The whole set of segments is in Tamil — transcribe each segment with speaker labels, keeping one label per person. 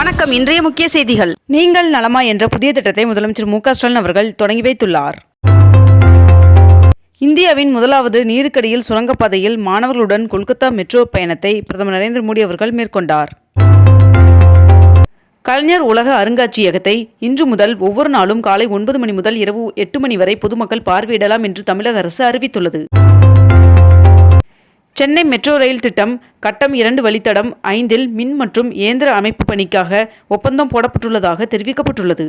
Speaker 1: வணக்கம். இன்றைய முக்கிய செய்திகள். நீங்கள் நலமா என்ற புதிய திட்டத்தை முதலமைச்சர் மு ஸ்டாலின் அவர்கள் தொடங்கி வைத்துள்ளார். இந்தியாவின் முதலாவது நீருக்கடியில் சுரங்கப்பாதையில் மாணவர்களுடன் கொல்கத்தா மெட்ரோ பயணத்தை பிரதமர் நரேந்திர மோடி அவர்கள் மேற்கொண்டார். கலைஞர் உலக அருங்காட்சியகத்தை இன்று முதல் ஒவ்வொரு நாளும் காலை ஒன்பது மணி முதல் இரவு எட்டு மணி வரை பொதுமக்கள் பார்வையிடலாம் என்று தமிழக அரசு அறிவித்துள்ளது. சென்னை மெட்ரோ ரயில் திட்டம் கட்டம் இரண்டு வழித்தடம் ஐந்தில் மின் மற்றும் இயந்திர அமைப்பு பணிக்காக ஒப்பந்தம் போடப்பட்டுள்ளதாக தெரிவிக்கப்பட்டுள்ளது.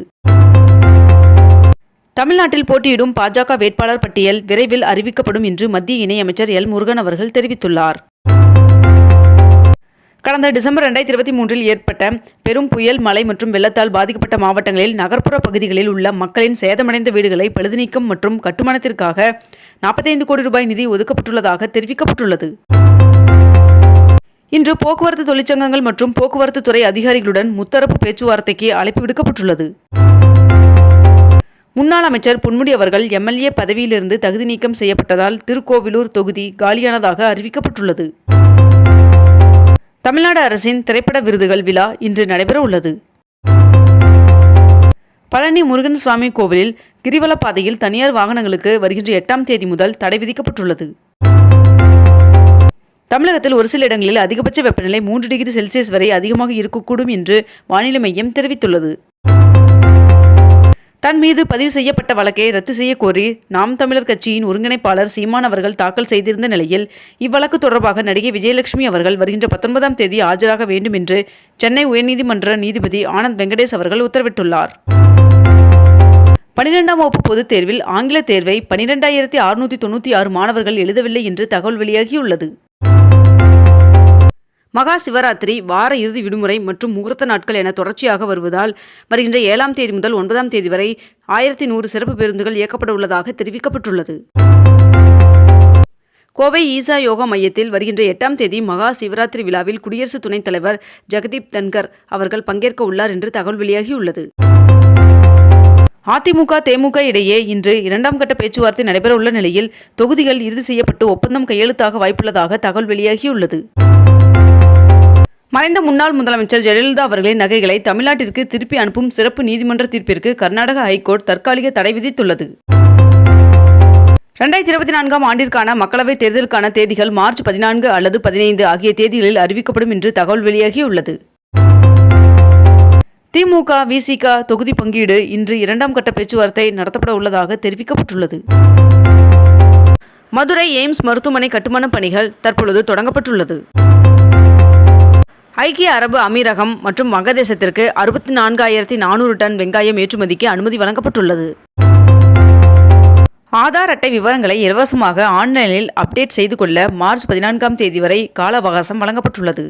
Speaker 1: தமிழ்நாட்டில் போட்டியிடும் பாஜக வேட்பாளர் பட்டியல் விரைவில் அறிவிக்கப்படும் என்று மத்திய இணையமைச்சர் எல் முருகன் அவர்கள் தெரிவித்துள்ளார். கடந்த டிசம்பர் ரெண்டாயிரத்தி இருபத்தி மூன்றில் ஏற்பட்ட பெரும் புயல் மழை மற்றும் வெள்ளத்தால் பாதிக்கப்பட்ட மாவட்டங்களில் நகர்ப்புற பகுதிகளில் உள்ள மக்களின் சேதமடைந்த வீடுகளை பழுதுநீக்கம் மற்றும் கட்டுமானத்திற்காக நாற்பத்தைந்து கோடி ரூபாய் நிதி ஒதுக்கப்பட்டுள்ளதாக தெரிவிக்கப்பட்டுள்ளது. இன்று போக்குவரத்து தொழிற்சங்கங்கள் மற்றும் போக்குவரத்து துறை அதிகாரிகளுடன் முத்தரப்பு பேச்சுவார்த்தைக்கு அழைப்பு விடுக்கப்பட்டுள்ளது. முன்னாள் அமைச்சர் பொன்முடி அவர்கள் எம்எல்ஏ பதவியிலிருந்து தகுதி நீக்கம் செய்யப்பட்டதால் திருக்கோவிலூர் தொகுதி காலியானதாக அறிவிக்கப்பட்டுள்ளது. தமிழ்நாடு அரசின் திரைப்பட விருதுகள் விழா இன்று நடைபெற உள்ளது பழனி முருகன் சுவாமி கோவிலில் கிரிவல பாதையில் தனியார் வாகனங்களுக்கு வருகின்ற எட்டாம் தேதி முதல் தடை விதிக்கப்பட்டுள்ளது. தமிழகத்தில் ஒரு சில இடங்களில் அதிகபட்ச வெப்பநிலை மூன்று டிகிரி செல்சியஸ் வரை அதிகமாக இருக்கக்கூடும் என்று வானிலை மையம் தெரிவித்துள்ளது. தன் மீது பதிவு செய்யப்பட்ட வழக்கை ரத்து செய்ய கோரி நாம் தமிழர் கட்சியின் ஒருங்கிணைப்பாளர் சீமான் அவர்கள் தாக்கல் செய்திருந்த நிலையில் இவ்வழக்கு தொடர்பாக நடிகை விஜயலட்சுமி அவர்கள் வருகின்ற பத்தொன்பதாம் தேதி ஆஜராக வேண்டும் என்று சென்னை உயர்நீதிமன்ற நீதிபதி ஆனந்த் வெங்கடேஷ் அவர்கள் உத்தரவிட்டுள்ளார். பனிரெண்டாம் வகுப்பு பொதுத் தேர்வில் ஆங்கில தேர்வை பனிரெண்டாயிரத்தி அறுநூற்றி தொண்ணூற்றி ஆறு மாணவர்கள் எழுதவில்லை என்று தகவல் வெளியாகியுள்ளது. மகா சிவராத்திரி வார இறுதி விடுமுறை மற்றும் முகூர்த்த நாட்கள் என தொடர்ச்சியாக வருவதால் வருகின்ற ஏழாம் தேதி முதல் ஒன்பதாம் தேதி வரை ஆயிரத்தி நூறு சிறப்பு பேருந்துகள் இயக்கப்பட உள்ளதாக தெரிவிக்கப்பட்டுள்ளது. கோவை ஈசா யோகா மையத்தில் வருகின்ற எட்டாம் தேதி மகா சிவராத்திரி விழாவில் குடியரசு துணைத் தலைவர் ஜெகதீப் தன்கர் அவர்கள் பங்கேற்க உள்ளார் என்று தகவல் வெளியாகியுள்ளது. அதிமுக தேமுக இடையே இன்று இரண்டாம் கட்ட பேச்சுவார்த்தை நடைபெறவுள்ள நிலையில் தொகுதிகள் இறுதி செய்யப்பட்டு ஒப்பந்தம் கையெழுத்தாக வாய்ப்புள்ளதாக தகவல் வெளியாகியுள்ளது. மறைந்த முன்னாள் முதலமைச்சர் ஜெயலலிதா அவர்களின் நகைகளை தமிழ்நாட்டிற்கு திருப்பி அனுப்பும் சிறப்பு நீதிமன்ற தீர்ப்பிற்கு கர்நாடக ஹைகோர்ட் தற்காலிக தடை விதித்துள்ளது. ரெண்டாயிரத்தி இருபத்தி நான்காம் ஆண்டிற்கான மக்களவைத் தேர்தலுக்கான தேதிகள் மார்ச் பதினான்கு அல்லது பதினைந்து ஆகிய தேதிகளில் அறிவிக்கப்படும் என்று தகவல் வெளியாகியுள்ளது. திமுக விசிக தொகுதி பங்கீடு இன்று இரண்டாம் கட்ட பேச்சுவார்த்தை நடத்தப்பட உள்ளதாக தெரிவிக்கப்பட்டுள்ளது. மதுரை எய்ம்ஸ் மருத்துவமனை கட்டுமான பணிகள் தற்பொழுது தொடங்கப்பட்டுள்ளது. ஐக்கிய அரபு அமீரகம் மற்றும் வங்கதேசத்திற்கு அறுபத்தி நான்காயிரத்தி நானூறு டன் வெங்காயம் ஏற்றுமதிக்கு அனுமதி வழங்கப்பட்டுள்ளது. ஆதார் அட்டை விவரங்களை இலவசமாக ஆன்லைனில் அப்டேட் செய்து கொள்ள மார்ச் பதினான்காம் தேதி வரை கால அவகாசம் வழங்கப்பட்டுள்ளது.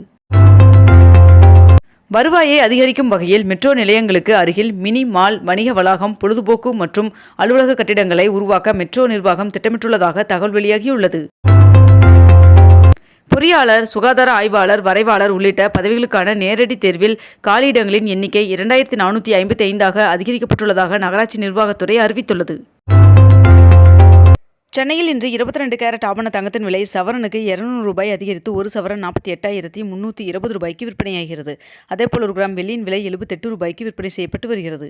Speaker 1: வருவாயை அதிகரிக்கும் வகையில் மெட்ரோ நிலையங்களுக்கு அருகில் மினி மால் வணிக வளாகம் பொழுதுபோக்கு மற்றும் அலுவலக கட்டிடங்களை உருவாக்க மெட்ரோ நிர்வாகம் திட்டமிட்டுள்ளதாக தகவல் வெளியாகியுள்ளது. பொறியாளர் சுகாதார ஆய்வாளர் வரைவாளர் உள்ளிட்ட பதவிகளுக்கான நேரடி தேர்வில் காலியிடங்களின் எண்ணிக்கை இரண்டாயிரத்தி நானூற்றி ஐம்பத்தி ஐந்தாக அதிகரிக்கப்பட்டுள்ளதாக நகராட்சி நிர்வாகத்துறை அறிவித்துள்ளது. சென்னையில் இன்று இருபத்தி ரெண்டு கேரட் ஆபண தங்கத்தின் விலை சவரனுக்கு இருநூறு ரூபாய் அதிகரித்து ஒரு சவரன் நாற்பத்தி எட்டாயிரத்தி முன்னூற்றி இருபது ரூபாய்க்கு விற்பனையாகிறது. அதேபோல் ஒரு கிராம் வெள்ளியின் விலை எழுபத்தெட்டு ரூபாய்க்கு விற்பனை செய்யப்பட்டு வருகிறது.